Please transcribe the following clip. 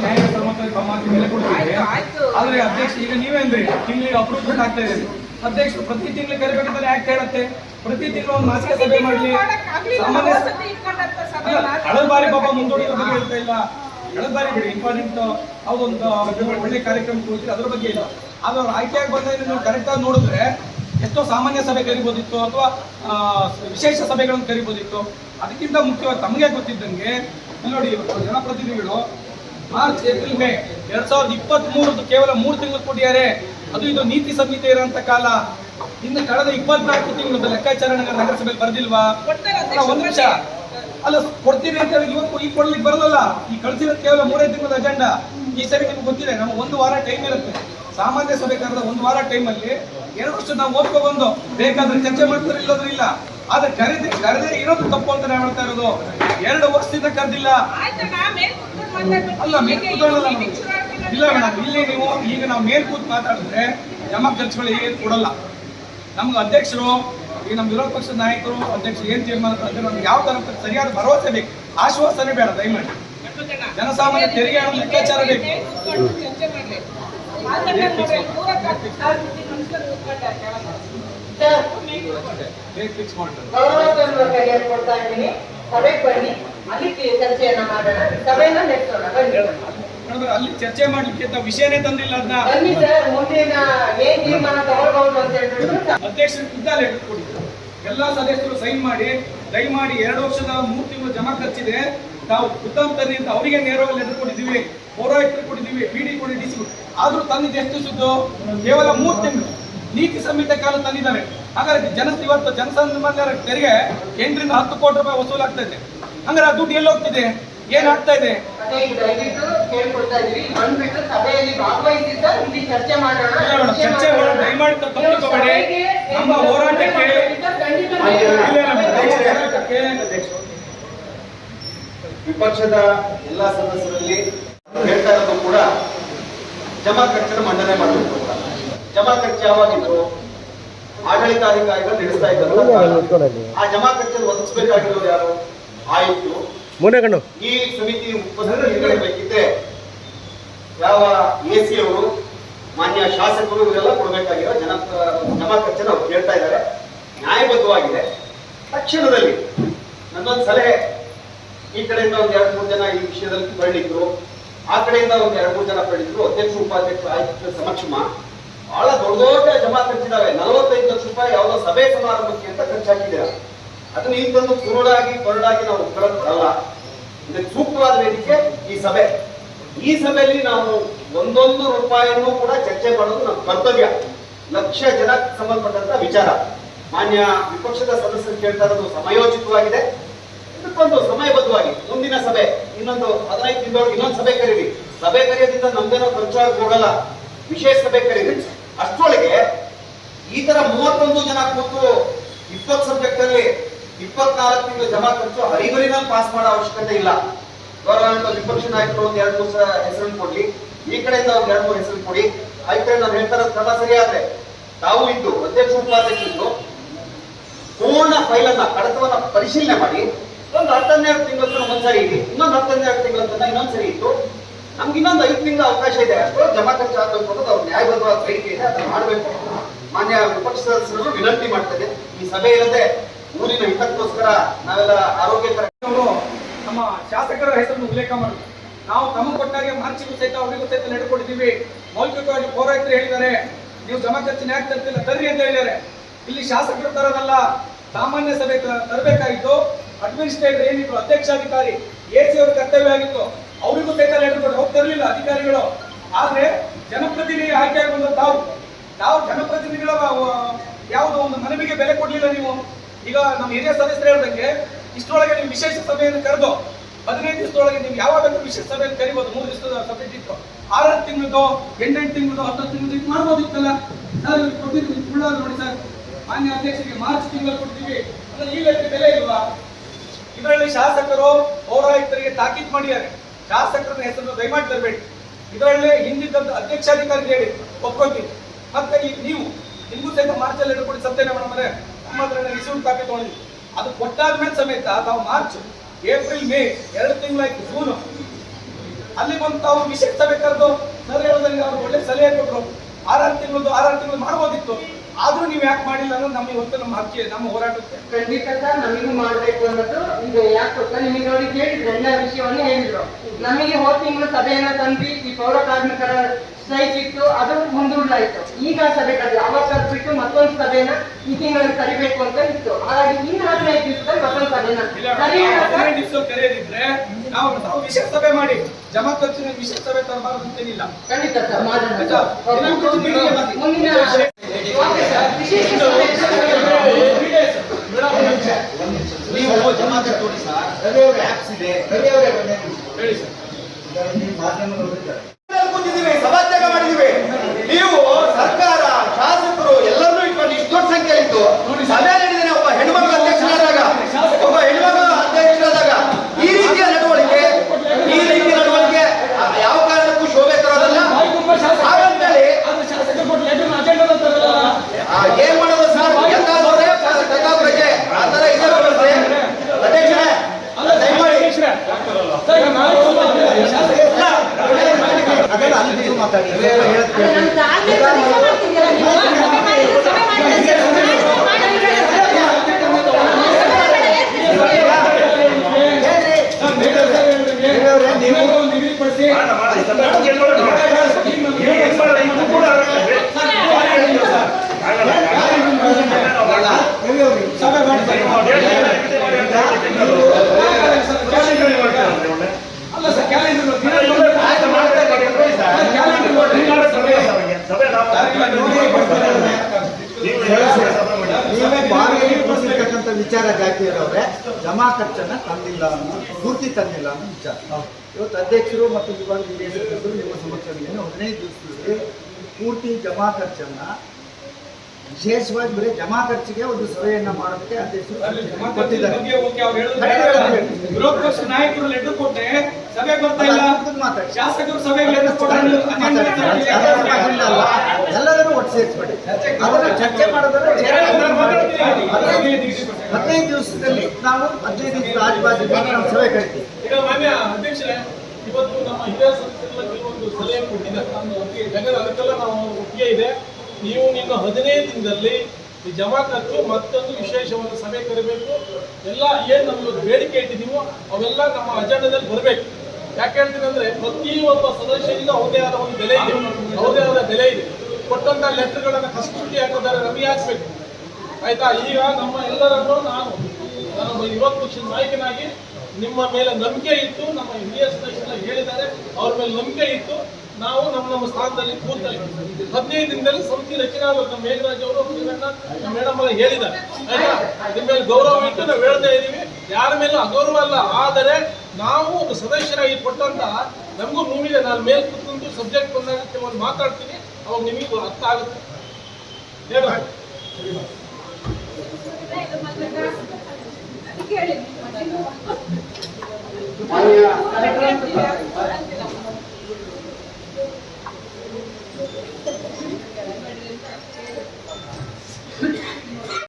ನ್ಯಾಯ ಬೆಲೆ ಕೊಡ್ತೀವಿ. ಆದ್ರೆ ಅಧ್ಯಕ್ಷ ಈಗ ನೀವೇನ್ರಿ? ತಿಂಗಳಿಗೆ ಅಪ್ರೂವ್ಮೆಂಟ್ ಆಗ್ತಾ ಇದೆ. ಅಧ್ಯಕ್ಷ ಪ್ರತಿ ತಿಂಗಳು ಕರಿಬೇಕಂತ ಯಾಕೆ ಹೇಳುತ್ತೆ? ಪ್ರತಿ ತಿಂಗಳು ಒಂದು ಮಾಸಿಕ ಸಭೆ ಮಾಡಲಿ. ಸಾಮಾನ್ಯ ಬಾರಿ ಪಾಪ ಮುಂದೂಡಿದ ಬಗ್ಗೆ ಹೇಳ್ತಾ ಇಲ್ಲ. ಕಳೆದ ಬಾರಿ ಬಿಡಿ ಇಂಪಾರ್ಟೆಂಟ್ ಯಾವುದೊಂದು ಒಳ್ಳೆ ಕಾರ್ಯಕ್ರಮ ಅದ್ರ ಬಗ್ಗೆ ಇಲ್ಲ. ಆದ್ರೆ ಅವ್ರು ಆಯ್ಕೆಯಾಗಿ ಬಂದಾಗ ನೀವು ಕರೆಕ್ಟ್ ಆಗಿ ನೋಡಿದ್ರೆ ಎಷ್ಟೋ ಸಾಮಾನ್ಯ ಸಭೆ ಕರಿಬೋದಿತ್ತು ಅಥವಾ ವಿಶೇಷ ಸಭೆಗಳನ್ನು ಕರಿಬೋದಿತ್ತು. ಅದಕ್ಕಿಂತ ಮುಖ್ಯವಾಗಿ ತಮಗೆ ಗೊತ್ತಿದ್ದಂಗೆ ಇಲ್ಲಿ ನೋಡಿ ಇವತ್ತು ಜನಪ್ರತಿನಿಧಿಗಳು ಮಾರ್ಚ್ ಏಪ್ರಿಲ್ ಮೇ ಎರಡ್ ಸಾವಿರದ ಇಪ್ಪತ್ತ್ ಮೂರದ್ದು ಕೇವಲ ಮೂರು ತಿಂಗಳು ಕೊಟ್ಟಿದ್ದಾರೆ. ಅದು ಇದು ನೀತಿ ಸಂಹಿತೆ ಇರುವಂತ ಕಾಲ. ಇನ್ನು ಕಳೆದ ಇಪ್ಪತ್ನಾಲ್ಕು ತಿಂಗಳದ್ದು ಲೆಕ್ಕಾಚಾರ ನಗರ ನಗರಸಭೆಯಲ್ಲಿ ಬರ್ದಿಲ್ವಾ? ಒಂದು ನಿಮಿಷ. ಅಲ್ಲ ಕೊಡ್ತೀರಿ ಅಂತ ಹೇಳಿ ಇವತ್ತು ಈಗ ಕೊಡ್ಲಿಕ್ಕೆ ಬರಲ್ಲ. ಈ ಕಳಿಸಿದ ಕೇವಲ ಮೂರೇ ತಿಂಗಳ ಅಜೆಂಡಾ ಈ ಸರಿ ನಿಮ್ಗೆ ಗೊತ್ತಿದೆ ನಮ್ಗೆ ಒಂದು ವಾರ ಟೈಮ್ ಇರುತ್ತೆ. ಸಾಮಾನ್ಯ ಸಭೆ ಕರೆದ ಒಂದು ವಾರ ಟೈಮಲ್ಲಿ ಎರಡು ವರ್ಷ ನಾವು ಓದ್ಕೊ ಬಂದು ಬೇಕಾದ್ರೆ ಚರ್ಚೆ ಮಾಡ್ತಾರೆ ಇಲ್ಲದ್ರೆ ಇಲ್ಲ. ಆದ್ರೆ ಕರೆದಿ ಕರೆದೇ ಇರೋದು ತಪ್ಪು ಅಂತ ನಾವು ಹೇಳ್ತಾ ಇರೋದು. ಎರಡು ವರ್ಷದಿಂದ ಕರೆದಿಲ್ಲ. ಅಲ್ಲ ಮೇಲ್. ಇಲ್ಲ ಮೇಡಮ್ ಇಲ್ಲಿ ನೀವು ಈಗ ನಾವು ಮೇಲ್ ಕೂತ್ ಮಾತಾಡಿದ್ರೆ ಜಮಾ ಖರ್ಚುಗಳು ಏನು ಕೊಡಲ್ಲ. ನಮ್ಗೆ ಅಧ್ಯಕ್ಷರು ಈಗ ನಮ್ಮ ವಿರೋಧ ಪಕ್ಷದ ನಾಯಕರು ಅಧ್ಯಕ್ಷರು ಏನ್ ತೀರ್ಮಾನ ಅಂದ್ರೆ ನಮ್ಗೆ ಯಾವ ತರ ಸರಿಯಾದ ಭರವಸೆ ಬೇಕು. ಆಶ್ವಾಸನೆ ಬೇಡ ದಯಮಾಡಿ. ಜನಸಾಮಾನ್ಯ ತೆರಿಗೆ ಲೆಕ್ಕಾಚಾರ ಬೇಕು. ಕೈಯಲ್ಲಿ ಕೊಡ್ತಾ ಇದ್ದೀನಿ ಸಭೆಗೆ ಬನ್ನಿ ಅಲ್ಲಿ ಚರ್ಚೆಯನ್ನ ಮಾಡೋಣ ಸಭೆಯನ್ನ ನಡೆಸೋಣ ಬನ್ನಿ ಮೇಡಮ್ ಅಲ್ಲಿ ಚರ್ಚೆ ಮಾಡ್ಲಿಕ್ಕೆ ವಿಷಯನೇ ತಂದಿಲ್ಲ ಅದನ್ನ ಅಧ್ಯಕ್ಷರು ಖುದ್ದ ಲೆಟರ್ ಕೊಡಿ ಎಲ್ಲಾ ಸದಸ್ಯರು ಸೈನ್ ಮಾಡಿ ದಯಮಾಡಿ ಎರಡು ವರ್ಷದ ಮೂರು ತಿಂಗಳು ಜಮಾ ಖರ್ಚಿದೆ. ನಾವು ಉತ್ತಮ ತನ್ನಿ ಅಂತ ಅವರಿಗೆ ನೇರವಾಗಿ ಲೆಟರ್ ಕೊಟ್ಟಿದ್ದೀವಿ ಪೌರಾಯುಕ್ತರು ಕೊಟ್ಟಿದ್ದೀವಿ ಬಿ ಡಿ ಕೊಡಿ ಡಿ ಸಿ ಆದ್ರೂ ತಂದಿದ್ದು ಎಷ್ಟು ಸುದ್ದು ಕೇವಲ ಮೂರು ತಿಂಗಳು ನೀತಿ ಸಂಹಿತೆ ಕಾಲ ತಂದಿದ್ದಾರೆ ಹಾಗಾದ್ರೆ ಜನ ಇವತ್ತು ಜನಸಾಮಾನ್ಯರ ತೆರಿಗೆ ಎಂಟರಿಂದ ಹತ್ತು ಕೋಟಿ ರೂಪಾಯಿ ವಸೂಲಾಗ್ತಾ ಇದೆ ಹಂಗಾರೆ ಆ ದುಡ್ಡು ಎಲ್ಲಿ ಹೋಗ್ತಿದೆ ಏನ್ ಆಗ್ತಾ ಇದೆ ಚರ್ಚೆ. ದಯಮಾಡಿ. ನಮ್ಮ ಹೋರಾಟಕ್ಕೆ ಖಂಡಿತ ಇಲ್ಲ, ಇಲ್ಲ ಮೇಡಮ್, ಹೋರಾಟಕ್ಕೆ ವಿಪಕ್ಷದ ಎಲ್ಲ ಸದಸ್ಯರಲ್ಲಿ ಹೇಳ್ತಾ ಇರೋದು ಕೂಡ ಜಮಾ ಖರ್ಚನ್ನು ಮಂಡನೆ ಮಾಡಬೇಕು ಅಂತ. ಜಮಾ ಖರ್ಚು ಯಾವಾಗಿದ್ರು ಆಡಳಿತಾಧಿಕಾರಿಗಳು ನಡೆಸ್ತಾ ಇದ್ದರು ಆ ಜಮಾ ಖರ್ಚನ್ನು ಒದಗಿಸಬೇಕಾಗಿರೋರು ಯಾರು ಆಯಿತು ಮುನೇಗಣ್ಣು ಈ ಸಮಿತಿ ಬೇಕಿದ್ದೆ ಯಾವ ಎ ಸಿ ಅವರು ಮಾನ್ಯ ಶಾಸಕರು ಇವರೆಲ್ಲ ಕೊಡಬೇಕಾಗಿರೋ ಜನ ಜಮಾ ಖರ್ಚನ್ನು ಅವ್ರು ಕೇಳ್ತಾ ಇದ್ದಾರೆ ನ್ಯಾಯಬದ್ಧವಾಗಿದೆ ತಕ್ಷಣದಲ್ಲಿ ನನ್ನೊಂದು ಸಲಹೆ ಈ ಕಡೆಯಿಂದ ಒಂದ್ ಎರಡು ಮೂರು ಜನ ಈ ವಿಷಯದಲ್ಲಿ ಪರಿಣಿತರು ಆ ಕಡೆಯಿಂದ ಒಂದು ಎರಡು ಮೂರು ಜನ ಪರಿಣಿತರು ಅಧ್ಯಕ್ಷ, ಉಪಾಧ್ಯಕ್ಷ ಆಯ್ತು ಸಮಕ್ಷಮ ಬಹಳ ದೊಡ್ಡ ದೊಡ್ಡ ಜಮಾ ಖರ್ಚಿದಾವೆ ನಲವತ್ತೈದು ಲಕ್ಷ ರೂಪಾಯಿ ಯಾವುದೋ ಸಭೆ ಸಮಾರಂಭಕ್ಕೆ ಅಂತ ಖರ್ಚಾಗಿದೆ ಅದನ್ನ ಈಗ ತಂದು ಕುರುಡಾಗಿ ಕೊರಡಾಗಿ ನಾವು ಒಪ್ಕೊಳ್ಳೋದು ಬರಲ್ಲ ಇದಕ್ಕೆ ಸೂಕ್ತವಾದ ವೇದಿಕೆ ಈ ಸಭೆ. ಈ ಸಭೆಯಲ್ಲಿ ನಾವು ಒಂದೊಂದು ರೂಪಾಯಿಯನ್ನು ಕೂಡ ಚರ್ಚೆ ಮಾಡೋದು ನಮ್ಮ ಕರ್ತವ್ಯ. ಲಕ್ಷ ಜನಕ್ಕೆ ಸಂಬಂಧಪಟ್ಟಂತ ವಿಚಾರ. ಮಾನ್ಯ ವಿಪಕ್ಷದ ಸದಸ್ಯರು ಕೇಳ್ತಾ ಇರೋದು ಸಮಯೋಚಿತವಾಗಿದೆ. ಇದಕ್ಕೊಂದು ಸಮಯಬದ್ಧವಾಗಿ ಮುಂದಿನ ಸಭೆ. ಇನ್ನೊಂದು ಹದಿನೈದು ದಿನದೊಳಗೆ ಇನ್ನೊಂದು ಸಭೆ ಕರೀರಿ. ಸಭೆ ಕರೆಯೋದ್ರಿಂದ ನಮ್ದೇನೋ ಖರ್ಚಾಗಿ ಹೋಗಲ್ಲ. ವಿಶೇಷ ಸಭೆ ಕರೀರಿ. ಅಷ್ಟೊಳಗೆ ಈ ತರ ಮೂವತ್ತೊಂದು ಜನ ಕೂತು ಇಪ್ಪತ್ತು ಸಬ್ಜೆಕ್ಟ್ ಅಲ್ಲಿ ಇಪ್ಪತ್ನಾಲ್ಕು ತಿಂಗಳು ಜಮಾ ಖರ್ಚು ಹರಿಬರಿನಲ್ಲಿ ಪಾಸ್ ಮಾಡೋ ಅವಶ್ಯಕತೆ ಇಲ್ಲ. ಗೌರವಾನ್ವಿತ ವಿಪಕ್ಷ ನಾಯಕರು ಒಂದ್ ಎರಡು ಮೂರು ಹೆಸರನ್ನು ಕೊಡ್ಲಿ. ಈ ಕಡೆಯಿಂದ ಒಂದ್ ಎರಡು ಮೂರು ಹೆಸರು ಕೊಡಿ. ಆಯ್ತು, ನಾನು ಹೇಳ್ತಾರ ಕ್ರಮ ಸರಿಯಾದ್ರೆ. ತಾವು ಇದ್ದು, ಅಧ್ಯಕ್ಷ, ಉಪಾಧ್ಯಕ್ಷ ಇದ್ದು, ಪೂರ್ಣ ಫೈಲ್ ಅನ್ನ ಕಡತವನ್ನ ಪರಿಶೀಲನೆ ಮಾಡಿ. ಒಂದು ಹತ್ತನ್ನೆರಡು ತಿಂಗಳ ತನಕ ಸರಿ ಇತ್ತು. ಇನ್ನೊಂದು ಹತ್ತನ್ನೆರಡು ತಿಂಗಳ ತನಕ ಇನ್ನೊಂದ್ಸರಿ ಇತ್ತು. ನಮ್ಗೆ ಇನ್ನೊಂದು ಐದು ತಿಂಗಳ ಅವಕಾಶ ಇದೆ. ಅಷ್ಟು ಜಮಾ ಖರ್ಚು ಆಗಬೇಕು ಅನ್ನೋದು ಅವ್ರ ನ್ಯಾಯಬದ್ಧವಾದ ಬೇಡಿಕೆ ಇದೆ. ಅದನ್ನು ಮಾಡಬೇಕು. ಮಾನ್ಯ ವಿಪಕ್ಷ ಸದಸ್ಯರು ವಿನಂತಿ ಮಾಡ್ತದೆ. ಈ ಸಭೆ ಇಲ್ಲದೆ ಊರಿನ ಹಿತಕ್ಕೋಸ್ಕರ ನಾವೆಲ್ಲ ಆರೋಗ್ಯಕರ ಅವರು ನಮ್ಮ ಶಾಸಕರ ಹೆಸರನ್ನು ಉಲ್ಲೇಖ ಮಾಡಿ. ನಾವು ತಮ್ಮ ಕೊಟ್ಟಾಗೆ ಮಾರ್ಚಿಗೂ ಸಹಿತ ಅವರಿಗೂ ಸಹಿತ ನಡೆಕೊಟ್ಟಿದ್ದೀವಿ ಮೌಲಿಕವಾಗಿ ಪೌರಾಯಿತರು ಹೇಳಿದ್ದಾರೆ, ನೀವು ಜಮಾ ಖರ್ಚು ಯಾಕೆ ತರ್ತಿಲ್ಲ ತರ್ರಿ ಅಂತ ಹೇಳಿದ್ದಾರೆ. ಇಲ್ಲಿ ಶಾಸಕರು ತರೋದಲ್ಲ, ಸಾಮಾನ್ಯ ಸಭೆ ತರಬೇಕಾಗಿತ್ತು. ಅಡ್ಮಿನಿಸ್ಟ್ರೇಟರ್ ಏನಿದ್ರು, ಅಧ್ಯಕ್ಷಾಧಿಕಾರಿ, ಎ ಸಿ ಅವರ ಕರ್ತವ್ಯ ಆಗಿತ್ತು. ಅವರಿಗೂ ಸಹಿತ ಲೆಟರ್ ಕೊಟ್ಟು ಹೋಗ್ತಿರ್ಲಿಲ್ಲ ತರಲಿಲ್ಲ ಅಧಿಕಾರಿಗಳು. ಆದ್ರೆ ಜನಪ್ರತಿನಿಧಿ ಆಯ್ಕೆ ಆಗುವಂತ ತಾವು. ತಾವು ಜನಪ್ರತಿನಿಧಿಗಳ ಯಾವುದೋ ಒಂದು ಮನವಿಗೆ ಬೆಲೆ ಕೊಡ್ಲಿಲ್ಲ ನೀವು. ಈಗ ನಮ್ಮ ಹಿರಿಯ ಸದಸ್ಯರು ಹೇಳ್ದಂಗೆ, ಇಷ್ಟರೊಳಗೆ ನೀವು ವಿಶೇಷ ಸಭೆಯನ್ನು ಕರೆದು, ಹದಿನೈದು ದಿವಸದೊಳಗೆ ನೀವು ಯಾವಾಗ ಬೇಕಾದ್ರೂ ವಿಶೇಷ ಸಭೆಯನ್ನು ಕರಿಬೋದು, ಮೂರು ದಿವಸದ ಸಭೆ ಇತ್ತು ಆರಾರು ತಿಂಗಳದ್ದು ಎಂಟೆಂಟು ತಿಂಗಳದ್ದು ಹತ್ತು ತಿಂಗಳದ್ದು ಇದು ಮಾಡ್ಬೋದಿತ್ತಲ್ಲ? ಸರ್ ಕೊಟ್ಟಿದ್ದೀವಿ ಕೊಟ್ಟಿದ್ದು ಸುಳ್ಳಾದ ನೋಡಿ ಸರ್. ಮಾನ್ಯ ಅಧ್ಯಕ್ಷರಿಗೆ ಮಾರ್ಚ್ ತಿಂಗಳು ಕೊಡ್ತೀವಿ. ಅಂದ್ರೆ ಈಗ ಇದಕ್ಕೆ ಬೆಲೆ ಇಲ್ವಾ? ಇದರಲ್ಲಿ ಶಾಸಕರು ಪೌರಾಯುಕ್ತರಿಗೆ ತಾಕೀತು ಮಾಡಿದ್ದಾರೆ. ಶಾಸಕರ ಹೆಸರನ್ನು ದಯಮಾಡಿ ತರಬೇಡಿ. ಇದರಲ್ಲಿ ಹಿಂದಿದ್ದಂತ ಅಧ್ಯಕ್ಷಾಧಿಕಾರಿ ಹೇಳಿ ಒಪ್ಕೊಳ್ತೀವಿ ಮತ್ತೆ ಈಗ ನೀವು ನಿಮಗೂ ಸಹಿತ ಮಾರ್ಚಲ್ಲಿ ಹಿಡ್ಕೊಂಡು ಮೇಡಮ್ ಮಾಡಮರೆ ನಮ್ಮ ಹತ್ರ ರಿಸೀವ್ ಕಾಪಿ ತಗೊಂಡಿದ್ವಿ. ಅದು ಕೊಟ್ಟಾದ್ಮೇಲೆ ಸಮೇತ ತಾವು ಮಾರ್ಚ್, ಏಪ್ರಿಲ್, ಮೇ ಎರಡು ತಿಂಗಳಾಯ್ತು, ಜೂನ್. ಅಲ್ಲಿ ಬಂದು ತಾವು ವಿಶೇಷ ಸಭೆ ಕರೆದು ಸರ್ ಅವ್ರು ಒಳ್ಳೆ ಸಲಹೆ ಕೊಟ್ಟರು. ಆರಾರು ತಿಂಗಳದ್ದು ಆರಾರು ತಿಂಗಳು ಮಾಡ್ಬೋದಿತ್ತು. ಆದ್ರೂ ನೀವು ಯಾಕೆ ಮಾಡಿಲ್ಲ ಅನ್ನೋದು ನಮ್ಮ ಇವತ್ತು ನಮ್ಮ ಹಕ್ಕಿ ನಮ್ಮ ಹೋರಾಟಕ್ಕೆ ಖಂಡಿತ ಸರ್ ನಮಗೂ ಮಾಡ್ಬೇಕು ಅನ್ನೋದು ಈಗ ಯಾಕೆ ಗೊತ್ತಾ? ನಿಮಗೆ ನೋಡಿ ಕೇಳಿದ್ರು ಎಲ್ಲ ವಿಷಯವನ್ನು ಹೇಳಿದ್ರು. ನಮಗೆ ಹೋದ ತಿಂಗಳು ಸಭೆಯನ್ನ ತಂದ್ವಿ ಈ ಪೌರ ಕಾರ್ಮಿಕರ ಸ್ಟ್ರೈಕ್ ಇತ್ತು ಅದು ಮುಂದೂಡ್ಲಾಯ್ತು. ಈಗ ಸಭೆ ಕರೆದು ಅವಾಗ ಕರೆದ್ಬಿಟ್ಟು ಮತ್ತೊಂದು ಸಭೆನ ಈ ತಿಂಗಳಲ್ಲಿ ಕರಿಬೇಕು ಅಂತ ಇತ್ತು. ಹಾಗಾಗಿ ಇನ್ನು ಹದಿನೈದು ದಿವಸದಲ್ಲಿ ಮತ್ತೊಂದು ಸಭೆನ ಕರೆಯದಿದ್ರೆ ನಾವು ನಾವು ವಿಷಯ ಸಭೆ ಮಾಡಿ ಜಮಾತ್ ಖರ್ಚಿನ ವಿಷಯ ಸಭೆ ತರಬಾರದು ಅಂತೇನಿಲ್ಲ. ಖಂಡಿತ ಸರ್ ಬನ್ನಿ. ಮುಂದಿನ ಓಕೆ ಸರ್. ವಿಶೇಷ ನೀವು ಜಮಾ ಕಟ್ಟಿ ಸರ್. ಆ್ಯಪ್ಸ್ ಇದೆ. ಹೇಳಿ ಸರ್. ಕೂತಿದ್ದೀವಿ ಸಭಾತ್ಯಾಗ ಮಾಡಿದ್ದೀವಿ ನೀವು ಸರ್ಕಾರ ಶಾಸಕರು ಎಲ್ಲರನ್ನೂ ಇಟ್ಕೊಂಡು ಇಷ್ಟು ದೊಡ್ಡ ಸಂಖ್ಯೆಯಲ್ಲಿತ್ತು ಸಭೆ ನಡೆದಿದೆ ಒಬ್ಬ ಹೆಣ್ಮಕ್ಳು ಅಧ್ಯಕ್ಷರಾದಾಗ ಒಬ್ಬ ಹೆಣ್ಮಕ್ಳು ಅಧ್ಯಕ್ಷರಾದಾಗ ಈ ರೀತಿಯ ನಡವಳಿಕೆ ಈ ರೀತಿಯ ನಡವಳಿಕೆ ಆ, ಯಾವ ಕಾರಣಕ್ಕೂ ಶೋಭೆ ತರೋದಲ್ಲ ಹಾಗಂತೇಳಿ ಆ, ಏನ್ ಮಾಡೋದು ಸರ್ ಎಲ್ಲ ನೋಡ್ರೆ ಟಗಾ ಪ್ರಜೆ ಆ ತರ ಇದೆ ವ್ಯವಸ್ಥೆ ಅಧ್ಯಕ್ಷರೇ ದಯಮಾಡಿ ಅದೆಲ್ಲ ಅಲ್ಲಿ ಬಿಟ್ಟು ಮಾತಾಡಿ ನಮ್ಮ ತಾಳ್ಮೆ ಪರೀಕ್ಷೆ ಮಾಡ್ತಿದ್ದೀರಾ ನೀವು? ಸಭೆ ಮಾಡಿದ್ರೆ ಸಭೆ ಮಾಡಿದ್ರೆ ನೀವು ನಿಗದಿಪಡಿಸಿ ರವಿ ಅವ್ರಿಗೆ ಸಭೆ ಮಾಡಿ ಅಲ್ಲ ಸರ್ ಕ್ಯಾಲೆಂಡರ್ ನೀವು ಬಾವಿಗೆ ಕೂರಿಸಿರ್ತಕ್ಕಂಥ ವಿಚಾರ ಜಾತಿಯವರವ್ರೆ ಜಮಾ ತಂದಿಲ್ಲ ಅನ್ನೋ ಪೂರ್ತಿ ತಂದಿಲ್ಲ ಅನ್ನೋ ವಿಚಾರ ಇವತ್ತು ಅಧ್ಯಕ್ಷರು ಮತ್ತು ವಿಭಾಗದ ನಿರ್ದೇಶಕರು ನಿಮ್ಮ ಸಮಕ್ಷಮದಲ್ಲಿ ಹದಿನೈದು ದಿವಸದಲ್ಲಿ ಪೂರ್ತಿ ಜಮಾ ಖರ್ಚನ್ನು ವಿಶೇಷವಾಗಿ ಬರೀ ಜಮಾ ಖರ್ಚಿಗೆ ಒಂದು ಸಭೆಯನ್ನ ಮಾಡೋದಕ್ಕೆ ಅಧ್ಯಕ್ಷರು ಇಲ್ಲ. ಮಾತಾಡಿ. ಶಾಸಕರು ಸಭೆಗೆ ಎಲ್ಲರೂ ಒಟ್ಟು ಸೇರಿಸ್ಬೇಡಿ. ಅದನ್ನ ಚರ್ಚೆ ಮಾಡೋದಾದ್ರೆ ಹದಿನೈದು ದಿವಸದಲ್ಲಿ ನಾವು ಹದಿನೈದು ದಿವಸ ಆಜುಬಾಜು ನಾವು ಸಭೆ ಕರಿತೀವಿ. ಇವತ್ತು ನಮ್ಮ ಹಿರಿಯ ಸಂಸ್ಥೆಗಳ ಕೆಲವೊಂದು ಸಲಹೆ ಕೊಟ್ಟಿದ್ದಾರೆ ನಮ್ಮ ಜಗದ ಅದಕ್ಕೆಲ್ಲ ನಾವು ಒಪ್ಪಿಗೆ ಇದೆ. ನೀವು ನಿಮ್ಮ ಹದಿನೈದು ದಿನದಲ್ಲಿ ಈ ಜಮಾ ಮತ್ತೊಂದು ವಿಶೇಷವಾದ ಸಭೆ ಕರಿಬೇಕು. ಎಲ್ಲ ಏನ್ ನಮ್ಗೆ ಬೇಡಿಕೆ ಇಟ್ಟಿದ್ದೀವೋ ಅವೆಲ್ಲ ನಮ್ಮ ಅಜೆಂಡಾದಲ್ಲಿ ಬರಬೇಕು. ಯಾಕೆ ಹೇಳ್ತೀನಿ ಅಂದ್ರೆ ಪ್ರತಿ ಒಬ್ಬ ಸದಸ್ಯನಿಗೂ ಅವ್ರದೇ ಆದ ಒಂದು ಬೆಲೆ ಇದೆ. ಅವ್ರದೇ ಆದ ಬೆಲೆ ಇದೆ. ಕೊಟ್ಟಂತ ಲೆಟರ್ಗಳನ್ನ ಕಸ್ಟಡಿ ಹಾಕೋದಾರೆ ರವಿ ಹಾಕ್ಬೇಕು. ಆಯ್ತಾ? ಈಗ ನಮ್ಮ ಎಲ್ಲರನ್ನು ನಾನು ನಾನು ಇವತ್ತು ನಾಯಕನಾಗಿ ನಿಮ್ಮ ಮೇಲೆ ನಂಬಿಕೆ ಇತ್ತು ನಮ್ಮ ಹಿರಿಯ ಸದಸ್ಯರೆಲ್ಲ ಹೇಳಿದ್ದಾರೆ, ಅವ್ರ ಮೇಲೆ ನಂಬಿಕೆ ಇತ್ತು ನಾವು ನಮ್ಮ ನಮ್ಮ ಸ್ಥಾನದಲ್ಲಿ ಕೂತಾ ಇದ್ದೀವಿ ಹದಿನೈದು ದಿನದಲ್ಲಿ ಸಮಿತಿ ರಚನೆ ಆಗಬೇಕು ನಮ್ಮ ಮೇಘರಾಜ್ ಅವರು, ನಮ್ಮ ಮೇಡಮ್ ಎಲ್ಲ ಹೇಳಿದ್ದಾರೆ. ಆಯ್ತಾ? ನಿಮ್ಮ ಮೇಲೆ ಗೌರವ ಇಟ್ಟು ನಾವು ಹೇಳ್ತಾ ಇದ್ದೀವಿ. ಯಾರ ಮೇಲೂ ಅಗೌರವ ಅಲ್ಲ. ಆದರೆ ನಾವು ಒಬ್ಬ ಸದಸ್ಯರಾಗಿ ಕೊಟ್ಟಂತ ನಮಗೂ ನೋವಿದೆ ನಾನು ಮೇಲೆ ಕೂತ್ಕೊಂಡು ಸಬ್ಜೆಕ್ಟ್ ಬಂದಾಗ ಕೆಲವೊಂದು ಮಾತಾಡ್ತೀನಿ. ಅವಾಗ ನಿಮಗೂ ಅರ್ಥ ಆಗುತ್ತೆ ಹೇಳು ಕೇಳಿ ಮಾನ್ಯ ಕಾರ್ಯಕ್ರಮ